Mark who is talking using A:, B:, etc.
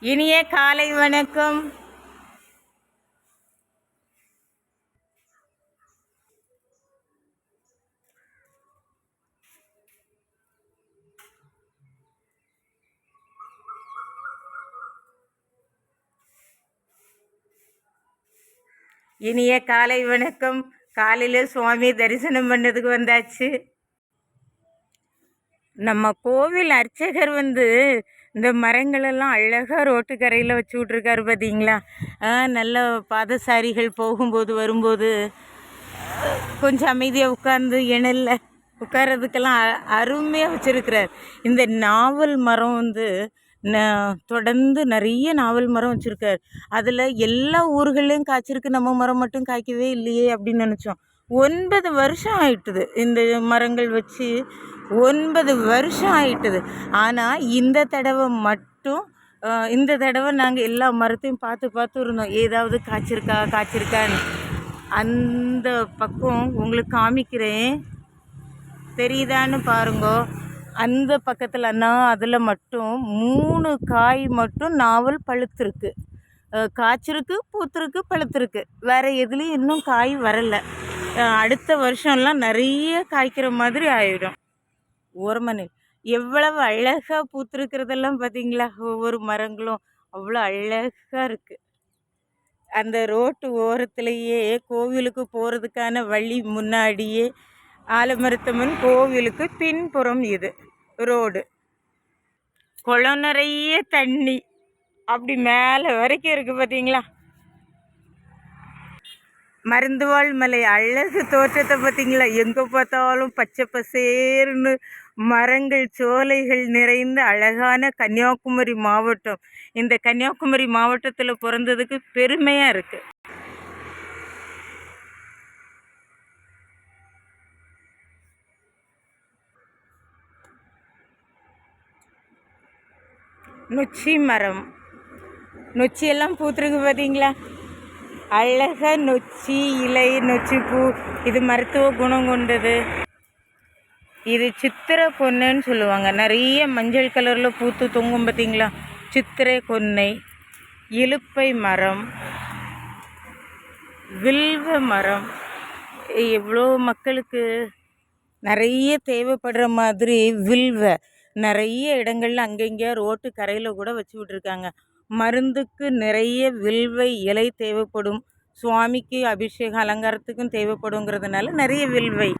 A: இனிய காலை வணக்கம். இனிய காலை வணக்கம். காலையில் சுவாமி தரிசனம் பண்ணதுக்கு வந்தாச்சு. நம்ம கோவில் அர்ச்சகர் வந்து இந்த மரங்களெல்லாம் அழகாக ரோட்டுக்கரையில் வச்சு விட்ருக்காரு பார்த்தீங்களா நல்ல பாதசாரிகள் போகும்போது வரும்போது கொஞ்சம் அமைதியாக உட்கார்ந்து இணல்ல உட்கார்றதுக்கெல்லாம் அ- அருமையாக வச்சுருக்கிறார். இந்த நாவல் மரம் வந்து ந- தொடர்ந்து நிறைய நாவல் மரம் வச்சுருக்கார். அதில் எல்லா ஊர்களையும் காய்ச்சிருக்கு. நம்ம மரம் மட்டும் காய்க்கவே இல்லையே அப்படின்னு நினச்சோம். ஒன்பது வருஷம் ஆயிட்டுது இந்த மரங்கள் வச்சு ஒன்பது வருஷம் ஆயிட்டுது. ஆனால் இந்த தடவை மட்டும் இந்த தடவை நாங்கள் எல்லா மரத்தையும் பார்த்து பார்த்து இருந்தோம். ஏதாவது காய்ச்சிருக்கா காய்ச்சிருக்கான்னு. அந்த பக்கம் உங்களுக்கு காமிக்கிறேன். தெரியுதான்னு பாருங்கோ. அந்த பக்கத்தில் அண்ணா அதில் மட்டும் மூணு காய் மட்டும் நாவல் பழுத்திருக்கு. காய்ச்சிருக்கு பூத்திருக்கு பழுத்திருக்கு. வேறு எதுலேயும் இன்னும் காய் வரலை. அடுத்த வருஷம்லாம் நிறைய காய்க்கிற மாதிரி ஆயிடும் ஓரமனில் எவ்வளவு அழகாக பூத்துருக்கிறதெல்லாம் பார்த்தீங்களா? ஒவ்வொரு மரங்களும் அவ்வளோ அழகாக இருக்குது அந்த ரோட்டு ஓரத்துலேயே கோவிலுக்கு போகிறதுக்கான வழி முன்னாடியே ஆலமரத்தம்மன் கோவிலுக்கு பின்புறம் இது ரோடு. குளம் நிறைய தண்ணி. அப்படி மேலே வரைக்கும் இருக்குது பார்த்தீங்களா? மருந்துவாள் மலை அழகு தோற்றத்தை பார்த்தீங்களா? எங்கே பார்த்தாலும் பச்சை பசேர்னு மரங்கள் சோலைகள் நிறைந்த அழகான கன்னியாகுமரி மாவட்டம். இந்த கன்னியாகுமரி மாவட்டத்தில் பிறந்ததுக்கு பெருமையாக இருக்குது நொச்சி மரம். நொச்சியெல்லாம் பூத்துருக்கு பார்த்தீங்களா அழகாக நொச்சி இலை நொச்சி பூ. இது மருத்துவ குணம் கொண்டது. இது சித்திரை பொன்னைன்னு சொல்லுவாங்க. நிறைய மஞ்சள் கலரில் பூத்து தொங்கும் பார்த்தீங்களா? சித்திரை கொன்னை இழுப்பை மரம் வில்வ மரம். எவ்வளோ மக்களுக்கு நிறைய தேவைப்படுற மாதிரி வில்வ நிறைய இடங்கள்ல அங்கங்கே ரோட்டு கரையில் கூட வச்சு விட்ருக்காங்க மருந்துக்கு நிறைய வில்வை இலை தேவைப்படும். சுவாமிக்கு அபிஷேக அலங்காரத்துக்கும் தேவைப்படுங்கிறதுனால நிறைய வில்வை